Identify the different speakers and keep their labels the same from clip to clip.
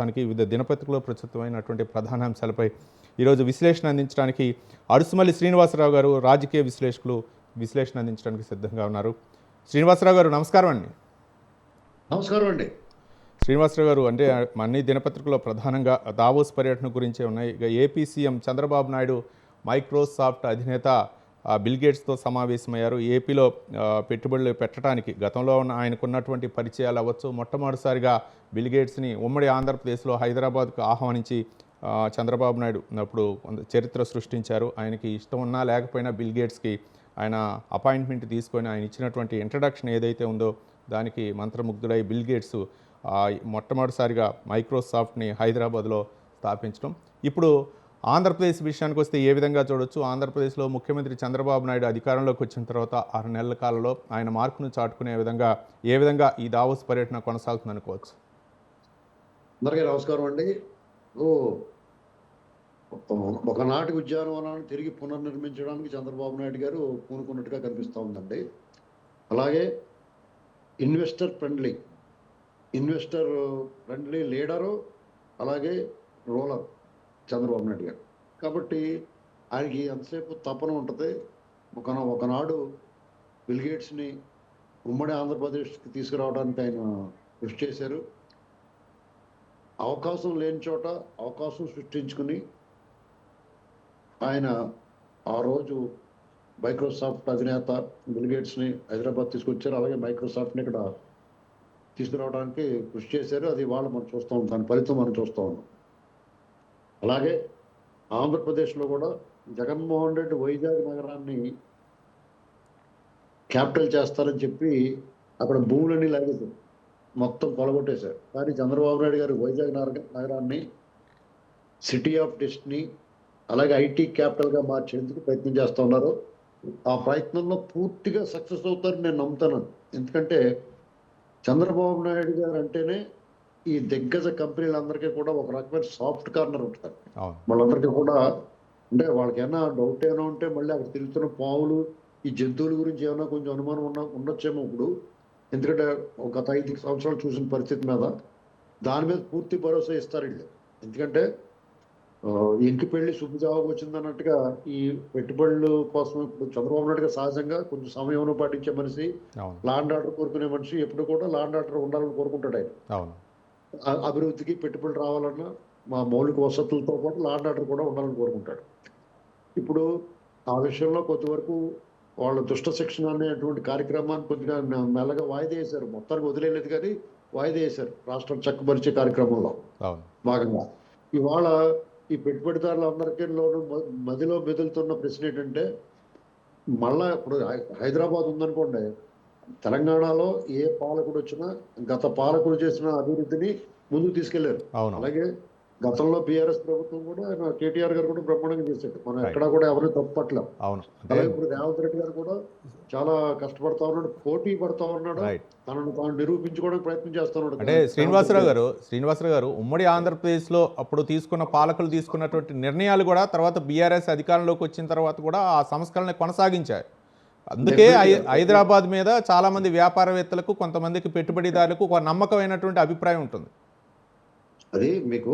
Speaker 1: మొత్తానికి వివిధ దినపత్రికలో ప్రచురితమైనటువంటి ప్రధాన అంశాలపై ఈరోజు విశ్లేషణ అందించడానికి అడుసుమల్లి శ్రీనివాసరావు గారు రాజకీయ విశ్లేషకులు విశ్లేషణ అందించడానికి సిద్ధంగా ఉన్నారు. శ్రీనివాసరావు గారు నమస్కారం అండి.
Speaker 2: నమస్కారం అండి.
Speaker 1: శ్రీనివాసరావు గారు అంటే అన్ని దినపత్రికల్లో ప్రధానంగా దావోస్ పర్యటన గురించే ఉన్నాయి. ఇక AP CM Chandrababu Naidu Microsoft అధినేత ఆ, సమావేశమయ్యారు. ఏపీలో పెట్టుబడులు పెట్టడానికి గతంలో ఉన్న ఆయనకున్నటువంటి పరిచయాలు అవ్వచ్చు. మొట్టమొదటిసారిగా బిల్గేట్స్ని ఉమ్మడి ఆంధ్రప్రదేశ్లో హైదరాబాద్కు ఆహ్వానించి చంద్రబాబు నాయుడు అప్పుడు చరిత్ర సృష్టించారు. ఆయనకి ఇష్టం ఉన్నా లేకపోయినా బిల్ గేట్స్కి ఆయన అపాయింట్మెంట్ తీసుకొని ఆయన ఇచ్చినటువంటి ఇంట్రడక్షన్ ఏదైతే ఉందో దానికి మంత్రముగ్ధుడై బిల్ గేట్స్ మొట్టమొదటిసారిగా మైక్రోసాఫ్ట్ని హైదరాబాద్లో స్థాపించడం. ఇప్పుడు ఆంధ్రప్రదేశ్ విషయానికి వస్తే ఏ విధంగా చూడొచ్చు? ఆంధ్రప్రదేశ్లో ముఖ్యమంత్రి చంద్రబాబు నాయుడు అధికారంలోకి వచ్చిన తర్వాత ఆరు నెలల కాలంలో ఆయన మార్కును చాటుకునే విధంగా ఏ విధంగా ఈ దావోస్ పర్యటన కొనసాగుతుంది అనుకోవచ్చు?
Speaker 2: అందరికీ నమస్కారం అండి. ఓ ఒకనాటి ఉద్యానవనాన్ని తిరిగి పునర్నిర్మించడానికి చంద్రబాబు నాయుడు గారు పూనుకున్నట్టుగా కనిపిస్తూ ఉందండి. అలాగే investor friendly investor friendly leader అలాగే రూలర్. చంద్రబాబు నాయుడు గారు. కాబట్టి ఆయనకి ఎంతసేపు తపన ఉంటుంది? ఒక ఒకనాడు బిల్గేట్స్ని ఉమ్మడి ఆంధ్రప్రదేశ్కి తీసుకురావడానికి ఆయన కృషి చేశారు. అవకాశం లేని చోట అవకాశం సృష్టించుకుని ఆయన ఆ రోజు మైక్రోసాఫ్ట్ అధినేత బిల్గేట్స్ని హైదరాబాద్ తీసుకొచ్చారు. అలాగే మైక్రోసాఫ్ట్ని ఇక్కడ తీసుకురావడానికి కృషి చేశారు. అది వాళ్ళు మనం చూస్తూ. ఉంటాం దాని ఫలితం మనం చూస్తూ ఉన్నాం. అలాగే ఆంధ్రప్రదేశ్లో కూడా జగన్మోహన్ రెడ్డి వైజాగ్ నగరాన్ని క్యాపిటల్ చేస్తారని చెప్పి అక్కడ భూములన్నీ లాగేశారు. మొత్తం కొలగొట్టేశారు. కానీ చంద్రబాబు నాయుడు గారు వైజాగ్ నగరాన్ని సిటీ ఆఫ్ డెస్టినీ అలాగే ఐటీ క్యాపిటల్గా మార్చేందుకు ప్రయత్నం చేస్తూ ఉన్నారు. ఆ ప్రయత్నంలో పూర్తిగా సక్సెస్ అవుతారని నేను నమ్ముతాను. ఎందుకంటే చంద్రబాబు నాయుడు గారు అంటేనే ఈ దిగ్గజ కంపెనీలందరికీ కూడా ఒక రకమైన సాఫ్ట్ కార్నర్ ఉంటుంది. వాళ్ళందరికీ కూడా అంటే వాళ్ళకి ఏమైనా డౌట్ ఏమైనా ఉంటే మళ్ళీ అక్కడ తిరుగుతున్న పావులు ఈ జంతువుల గురించి ఏమైనా కొంచెం అనుమానం ఉన్న ఉండొచ్చేమో ఇప్పుడు. ఎందుకంటే ఒక గత ఐదు సంవత్సరాలు చూసిన పరిస్థితి మీద దాని మీద పూర్తి భరోసా ఇస్తారు వీళ్ళు. ఎందుకంటే ఇంటి పెళ్ళి శుభజాబు వచ్చింది అన్నట్టుగా ఈ పెట్టుబడుల కోసం ఇప్పుడు చంద్రబాబు నాయుడు గారు సహజంగా కొంచెం సమయం పాటించే మనిషి లాండ్ ఆర్డర్ కోరుకునే మనిషి ఎప్పుడు కూడా లాండ్ ఆర్డర్ ఉండాలని కోరుకుంటాడు ఆయన. అభివృద్ధికి పెట్టుబడులు రావాలన్నా మా మౌలిక వసతులతో పాటు లాండ్ ఆర్డర్ కూడా ఉండాలని కోరుకుంటాడు. ఇప్పుడు ఆ విషయంలో కొంతవరకు వాళ్ళ దుష్ట శిక్షణ అనేటువంటి కార్యక్రమాన్ని కొద్దిగా మెల్లగా వాయిదా వేశారు. మొత్తానికి వదిలేదు కానీ వాయిదా వేశారు. రాష్ట్రం చక్కబరిచే కార్యక్రమంలో భాగంగా. ఇవాళ ఈ పెట్టుబడిదారులందరికీ మదిలో మెదులుతున్న ప్రశ్న ఏంటంటే మళ్ళా ఇప్పుడు హైదరాబాద్ ఉందనుకోండి తెలంగాణలో ఏ పాలకుడు వచ్చినా గత పాలకుడు చేసిన అభివృద్ధిని ముందుకు
Speaker 1: తీసుకెళ్ళారు.
Speaker 2: అలాగే గతంలో బీఆర్ఎస్ ప్రభుత్వం కూడా కేటీఆర్ గారు కూడా బ్రహ్మాండంగా చేశాడు మనం. ఎక్కడా కూడా ఎవరిని తప్పట్లేం.
Speaker 1: అవును. అంటే
Speaker 2: అలాగే ఇప్పుడు రేవంత్ రెడ్డి గారు కూడా చాలా కష్టపడతా ఉన్నాడు పోటీ పడతా ఉన్నాడు. తనను తాను నిరూపించుకోవడానికి ప్రయత్నం చేస్తా ఉన్నాడు
Speaker 1: అంటే శ్రీనివాసరావు గారు. శ్రీనివాసరావు గారు ఉమ్మడి ఆంధ్రప్రదేశ్లో అప్పుడు తీసుకున్న పాలకులు తీసుకున్నటువంటి నిర్ణయాలు కూడా తర్వాత బీఆర్ఎస్ అధికారంలోకి వచ్చిన తర్వాత కూడా ఆ సంస్కరణ కొనసాగించాయి అందుకే హైదరాబాద్ మీద చాలామంది వ్యాపారవేత్తలకు కొంతమందికి పెట్టుబడిదారులకు ఒక నమ్మకమైనటువంటి అభిప్రాయం ఉంటుంది.
Speaker 2: అది మీకు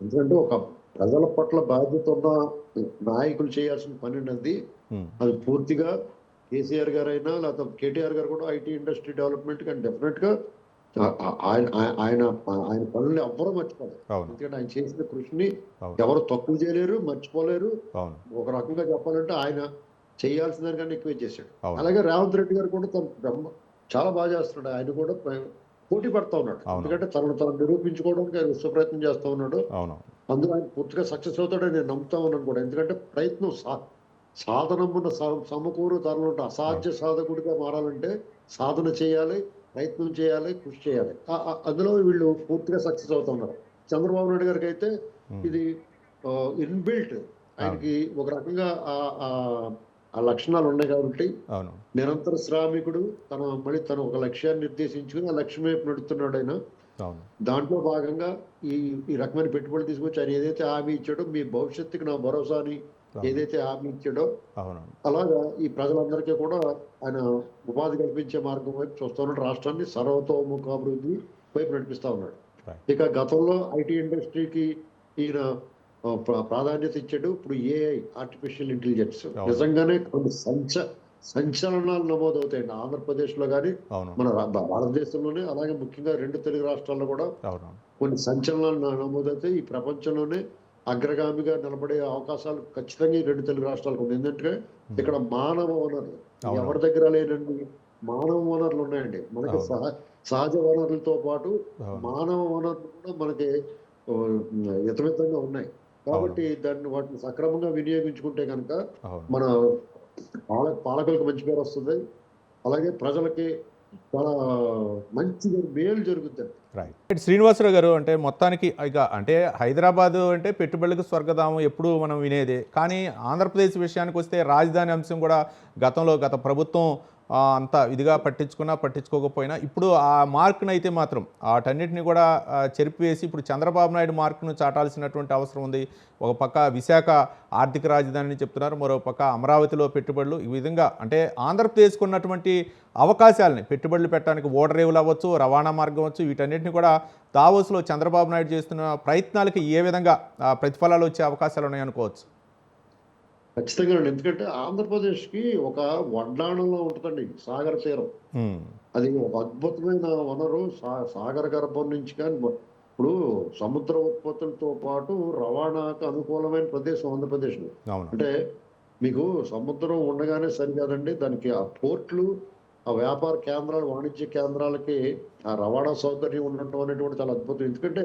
Speaker 2: ఎందుకంటే ఒక ప్రజల పట్ల బాధ్యత ఉన్న నాయకులు చేయాల్సిన పని ఉన్నది అది పూర్తిగా కేసీఆర్ గారు అయినా లేకపోతే కేటీఆర్ గారు కూడా ఐటీ ఇండస్ట్రీ డెవలప్మెంట్ కానీ డెఫినెట్గా ఆయన ఆయన- ఆయన పనులు ఎవ్వరూ మర్చిపోలేదు ఎందుకంటే ఆయన చేసిన కృషిని ఎవరు తక్కువ చేయలేరు మర్చిపోలేరు. ఒక రకంగా చెప్పాలంటే ఆయన చేయాల్సిన దానికన్నా ఎక్కువ చేశాడు. అలాగే రేవంత్ రెడ్డి గారు కూడా తన బ్రహ్మ చాలా బాగా చేస్తున్నాడు. ఆయన కూడా పోటీ పడతా ఉన్నాడు. ఎందుకంటే తనను తను నిరూపించుకోవడానికి ఆయన విశ్వ ప్రయత్నం చేస్తా ఉన్నాడు. అందులో ఆయన పూర్తిగా సక్సెస్ అవుతాడని నేను నమ్ముతా ఉన్నాను కూడా. ఎందుకంటే ప్రయత్నం సా సాధనమున్న స- సమకూరు తనలో అసాధ్య సాధకుడిగా మారాలంటే సాధన చేయాలి ప్రయత్నం చేయాలి కృషి చేయాలి. అందులో వీళ్ళు పూర్తిగా సక్సెస్ అవుతున్నారు చంద్రబాబు నాయుడు గారికి అయితే ఇది ఇన్బిల్ట్. ఆయనకి ఒక రకంగా ఆ- లక్షణాలు ఉన్నాయి కాబట్టి నిరంతర శ్రామికుడు తన మళ్ళీ తన ఒక లక్ష్యాన్ని నిర్దేశించుకుని ఆ లక్ష్యం వైపు నడుస్తున్నాడు ఆయన. దాంట్లో భాగంగా ఈ ఈ రకమైన పెట్టుబడులు తీసుకొచ్చి ఆయన ఏదైతే హామీ ఇచ్చాడో మీ భవిష్యత్తుకి నా భరోసా అని ఏదైతే హామీ ఇచ్చాడో అలాగా ఈ ప్రజలందరికీ కూడా ఆయన ఉపాధి కల్పించే మార్గం వైపు చూస్తా ఉన్నాడు. రాష్ట్రాన్ని సర్వతోముఖ అభివృద్ధి వైపు నడిపిస్తా ఉన్నాడు. ఇక గతంలో ఐటీ ఇండస్ట్రీకి ఈయన ప్రాధాన్యత ఇచ్చాడు. ఇప్పుడు ఏఐ ఆర్టిఫిషియల్ ఇంటెలిజెన్స్. నిజంగానే కొన్ని సంచ సంచలనాలు నమోదవుతాయండి. ఆంధ్రప్రదేశ్లో కానీ మన భారతదేశంలోనే అలాగే ముఖ్యంగా రెండు తెలుగు రాష్ట్రాల్లో కూడా కొన్ని సంచలనాలు నమోదవుతాయి. ఈ ప్రపంచంలోనే అగ్రగామిగా నిలబడే అవకాశాలు ఖచ్చితంగా ఈ రెండు తెలుగు రాష్ట్రాలకు ఉంది ఎందుకంటే ఇక్కడ మానవ వనరులు. ఎవరి దగ్గర లేనండి? మానవ వనరులు ఉన్నాయండి. మనకి సహజ వనరులతో పాటు మానవ వనరులు కూడా మనకి ఆ, హితమితంగా ఉన్నాయి. కాబట్టి దాన్ని వాటిని సక్రమంగా వినియోగించుకుంటే కనుక మన పాల పాలకులకు మంచి పేరు వస్తుంది. అలాగే ప్రజలకి చాలా మంచి మేలు జరుగుతుంది.
Speaker 1: శ్రీనివాసరావు గారు అంటే మొత్తానికి ఇక అంటే హైదరాబాద్ అంటే పెట్టుబడులకు స్వర్గధామం ఎప్పుడు మనం వినేదే. కానీ ఆంధ్రప్రదేశ్ విషయానికి వస్తే రాజధాని అంశం కూడా గతంలో గత ప్రభుత్వం అంత ఇదిగా పట్టించుకున్నా పట్టించుకోకపోయినా ఇప్పుడు ఆ మార్క్ను అయితే మాత్రం వాటన్నిటిని కూడా చెరిపివేసి ఇప్పుడు చంద్రబాబు నాయుడు మార్కును చాటాల్సినటువంటి అవసరం ఉంది. ఒక పక్క విశాఖ ఆర్థిక రాజధానిని చెప్తున్నారు. మరో పక్క అమరావతిలో పెట్టుబడులు ఈ విధంగా అంటే ఆంధ్రప్రదేశ్కు ఉన్నటువంటి అవకాశాలని పెట్టుబడులు పెట్టడానికి ఓడరేవులు అవ్వచ్చు రవాణా మార్గం అవ్వచ్చు వీటన్నిటిని కూడా దావోస్లో చంద్రబాబు నాయుడు చేస్తున్న ప్రయత్నాలకి ఏ విధంగా ప్రతిఫలాలు వచ్చే అవకాశాలు ఉన్నాయనుకోవచ్చు.
Speaker 2: ఖచ్చితంగా అండి. ఎందుకంటే ఆంధ్రప్రదేశ్కి ఒక వడ్డాణంలో ఉంటుందండి సాగర తీరం. అది ఒక అద్భుతమైన వనరు. సాగర గర్భం నుంచి కానీ ఇప్పుడు సముద్ర ఉత్పత్తులతో పాటు రవాణాకు అనుకూలమైన ప్రదేశం ఆంధ్రప్రదేశ్ అంటే మీకు సముద్రం ఉండగానే సరికాదండి. దానికి ఆ పోర్ట్లు ఆ వ్యాపార కేంద్రాలు వాణిజ్య కేంద్రాలకి ఆ రవాణా సౌకర్యం ఉండటం అనేటువంటి చాలా అద్భుతం. ఎందుకంటే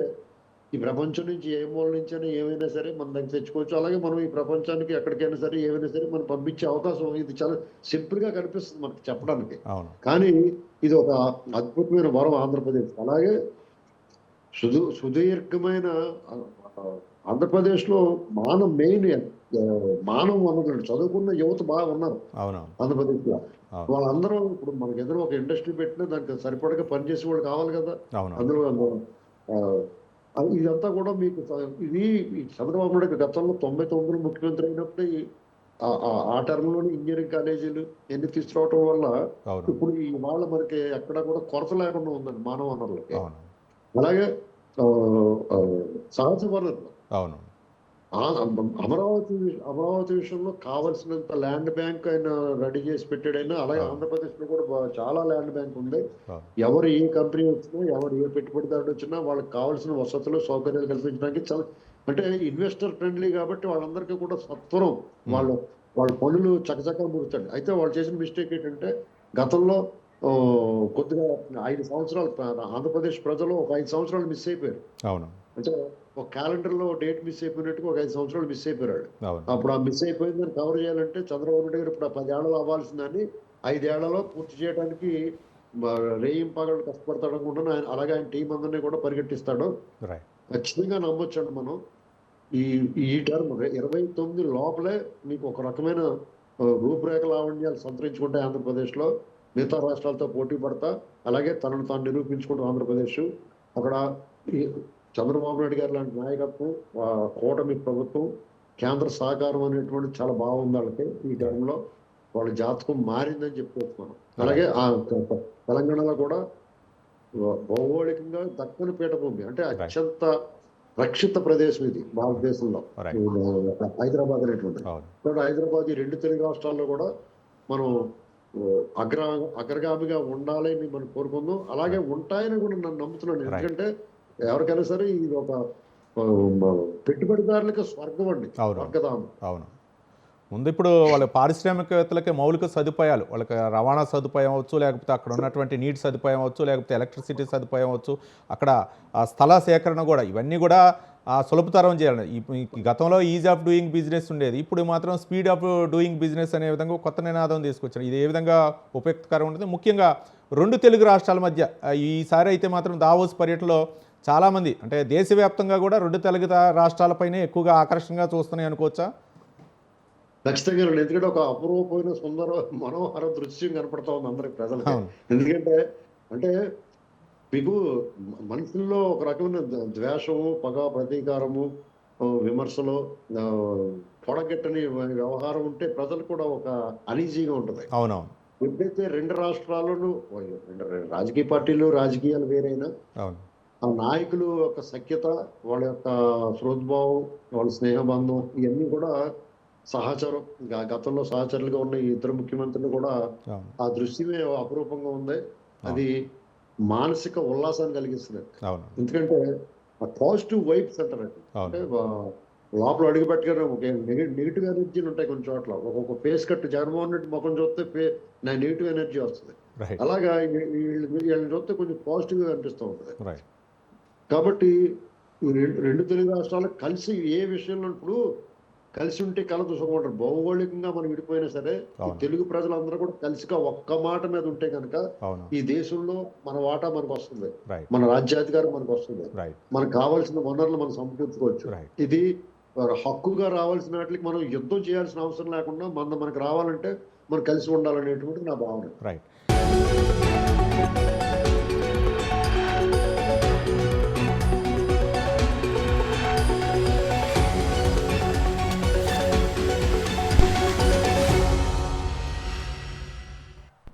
Speaker 2: ఈ ప్రపంచం నుంచి ఏ మూల నుంచి అయినా ఏమైనా సరే మన దగ్గర తెచ్చుకోవచ్చు. అలాగే మనం ఈ ప్రపంచానికి ఎక్కడికైనా సరే ఏమైనా సరే మనం పంపించే అవకాశం ఇది చాలా సింపుల్గా కనిపిస్తుంది మనకి చెప్పడానికి. కానీ ఇది ఒక అద్భుతమైన వరం ఆంధ్రప్రదేశ్ అలాగే సుదూ సుదీర్ఘమైన ఆంధ్రప్రదేశ్లో మానవ మెయిన్ మానవ వనరులు చదువుకున్న యువత బాగా ఉన్నారు
Speaker 1: అవును
Speaker 2: ఆంధ్రప్రదేశ్లో.
Speaker 1: అవును.
Speaker 2: వాళ్ళందరూ ఇప్పుడు మనకి ఎదురు ఒక ఇండస్ట్రీ పెట్టినా దానికి సరిపడగా పనిచేసే వాళ్ళు కావాలి కదా. అందులో ఇదంతా కూడా మీకు ఇది ఈ చంద్రబాబు నాయుడు గతంలో తొంభై తొమ్మిదిలో ముఖ్యమంత్రి అయినప్పుడు ఆ- టర్మ్లోని ఇంజనీరింగ్ కాలేజీలు ఎన్ని తీసుకురావటం వల్ల ఇప్పుడు ఈ వాళ్ళ మనకి ఎక్కడ కూడా కొరత లేకుండా ఉందండి మానవ వనరులకి. అలాగే సహజ వనరులు. అమరావతి అమరావతి విషయంలో కావలసినంత ల్యాండ్ బ్యాంక్ ఆయన రెడీ చేసి పెట్టాడైనా అలాగే. ఆంధ్రప్రదేశ్లో కూడా చాలా ల్యాండ్ బ్యాంక్ ఉంది. ఎవరు ఏ కంపెనీ వచ్చినా ఎవరు ఏ పెట్టుబడిదారుడు వచ్చినా వాళ్ళకి కావాల్సిన వసతులు సౌకర్యాలు కల్పించడానికి చాలా అంటే ఇన్వెస్టర్ ఫ్రెండ్లీ కాబట్టి వాళ్ళందరికీ కూడా సత్వరం వాళ్ళు వాళ్ళ పనులు చకచకా ముగుతాడు అయితే వాళ్ళు చేసిన మిస్టేక్ ఏంటంటే గతంలో కొద్దిగా ఐదు సంవత్సరాలు ప్ర- ఆంధ్రప్రదేశ్ ప్రజలు ఒక ఐదు సంవత్సరాలు మిస్ అయిపోయారు.
Speaker 1: అవును.
Speaker 2: అంటే ఒక క్యాలెండర్లో డేట్ మిస్ అయిపోయినట్టుగా ఒక ఐదు సంవత్సరాలు మిస్ అయిపోయాడు
Speaker 1: అవును.
Speaker 2: అప్పుడు ఆ మిస్ అయిపోయిందని కవర్ చేయాలంటే చంద్రబాబు నాయుడు గారు ఇప్పుడు పదేళ్ళలో అవ్వాల్సిందని ఐదేళ్ళలో పూర్తి చేయడానికి రేయింగ్ పగలు కష్టపడతాడు అనుకుంటున్నా ఆయన అలాగే ఆయన టీం అందరినీ కూడా పరిగెట్టిస్తాడు. ఖచ్చితంగా నమ్మొచ్చండి మనం. ఈ ఈ టర్మ్ ఇరవై తొమ్మిది లోపలే మీకు ఒక రకమైన రూపురేఖ లావణ్యాలు సంతరించుకుంటే ఆంధ్రప్రదేశ్లో. మిగతా రాష్ట్రాలతో పోటీ పడతా అలాగే తనను తాను నిరూపించుకుంటూ ఆంధ్రప్రదేశ్. అక్కడ ఈ చంద్రబాబు నాయుడు గారి లాంటి నాయకత్వం కూటమి ప్రభుత్వం కేంద్ర సహకారం అనేటువంటి చాలా బాగుంది వాళ్ళకి ఈ టైంలో. వాళ్ళ జాతకం మారిందని చెప్పుకోవచ్చు మనం అలాగే ఆ తెలంగాణలో కూడా భౌగోళికంగా దక్కని పీఠభూమి అంటే. అత్యంత రక్షిత ప్రదేశం ఇది భారతదేశంలో. హైదరాబాద్ అనేటువంటి కాబట్టి హైదరాబాద్ ఈ రెండు తెలుగు రాష్ట్రాల్లో కూడా మనం అగ్ర అగ్రగామిగా ఉండాలని మనం కోరుకుందాం. అలాగే ఉంటాయని కూడా నన్ను నమ్ముతున్నాను. ఎందుకంటే ఎవరికైనా సరే ఇది ఒక పెట్టుబడిదారులకు స్వర్గం అండి.
Speaker 1: అవును.
Speaker 2: స్వర్గధామం.
Speaker 1: అవును. ముందు ఇప్పుడు వాళ్ళ పారిశ్రామికవేత్తలకి మౌలిక సదుపాయాలు వాళ్ళకి రవాణా సదుపాయం అవ్వచ్చు లేకపోతే అక్కడ ఉన్నటువంటి నీటి సదుపాయం అవ్వచ్చు లేకపోతే ఎలక్ట్రిసిటీ సదుపాయం అవ్వచ్చు అక్కడ స్థల సేకరణ కూడా ఇవన్నీ కూడా సులభతరం చేయాలి. గతంలో ఈజ్ ఆఫ్ డూయింగ్ బిజినెస్ ఉండేది. ఇప్పుడు మాత్రం స్పీడ్ ఆఫ్ డూయింగ్ బిజినెస్ అనే విధంగా కొత్త నినాదం తీసుకొచ్చారు. ఇది ఏ విధంగా ఉపయుక్తకరం ఉంటుంది? ముఖ్యంగా రెండు తెలుగు రాష్ట్రాల మధ్య ఆ, ఈసారి అయితే మాత్రం దావోస్ పర్యటనలో చాలామంది అంటే దేశవ్యాప్తంగా కూడా రెండు తెలుగు రాష్ట్రాలపైనే ఎక్కువగా ఆకర్షణగా చూస్తున్నాయి అనుకోవచ్చా?
Speaker 2: ఖచ్చితంగా. ఎందుకంటే ఒక అపరూపమైన సుందర మనోహర దృశ్యం కనపడతా ఉంది అందరికి ప్రజలకి.
Speaker 1: అవును.
Speaker 2: ఎందుకంటే అంటే మీకు మనుషుల్లో ఒక రకమైన ద్వేషము పగ ప్రతీకారము విమర్శలు పొడగెట్టని వ్యవహారం ఉంటే ప్రజలు కూడా ఒక అనీజీగా ఉంటుంది.
Speaker 1: అవునవును.
Speaker 2: ఎప్పుడైతే రెండు రాష్ట్రాలను రెండు రాజకీయ పార్టీలు రాజకీయాలు వేరైనా ఆ నాయకులు యొక్క సఖ్యత వాళ్ళ యొక్క సృద్భావం వాళ్ళ స్నేహబంధం ఇవన్నీ కూడా సహచరం గతంలో సహచరులుగా ఉన్న ఈ ఇద్దరు ముఖ్యమంత్రులు కూడా ఆ దృశ్యమే అపురూపంగా ఉంది. అది మానసిక ఉల్లాసాన్ని కలిగిస్తుంది
Speaker 1: అవును.
Speaker 2: ఎందుకంటే పాజిటివ్ వైబ్స్ అంటారండి అంటే లోపల అడుగు పెట్టగానే ఒక నెగిటివ్ ఎనర్జీలు ఉంటాయి కొన్ని చోట్ల. ఒక్కొక్క ఫేస్ కట్ జగన్మోహన్ రెడ్డి ముఖం చూస్తే నా నెగిటివ్ ఎనర్జీ వస్తుంది. అలాగా వీళ్ళని చూస్తే కొంచెం పాజిటివ్గా అనిపిస్తూ ఉంటుంది. కాబట్టి రెండు రెండు తెలుగు రాష్ట్రాలు కలిసి ఏ విషయంలో ఇప్పుడు కలిసి ఉంటే కలదు సుఖమంటారు భౌగోళికంగా మనం విడిపోయినా సరే. తెలుగు ప్రజలందరూ కూడా కలిసిగా ఒక్క మాట మీద ఉంటే కనుక ఈ దేశంలో మన వాటా మనకు వస్తుంది. మన రాజ్యాధికారం మనకు వస్తుంది. మనకు కావాల్సిన వనరులు మనం సమకూర్చుకోవచ్చు. ఇది హక్కుగా రావాల్సిన వాటికి మనం యుద్ధం చేయాల్సిన అవసరం లేకుండా మన మనకు రావాలంటే మనం కలిసి ఉండాలనేటువంటిది నా భావన.
Speaker 1: రైట్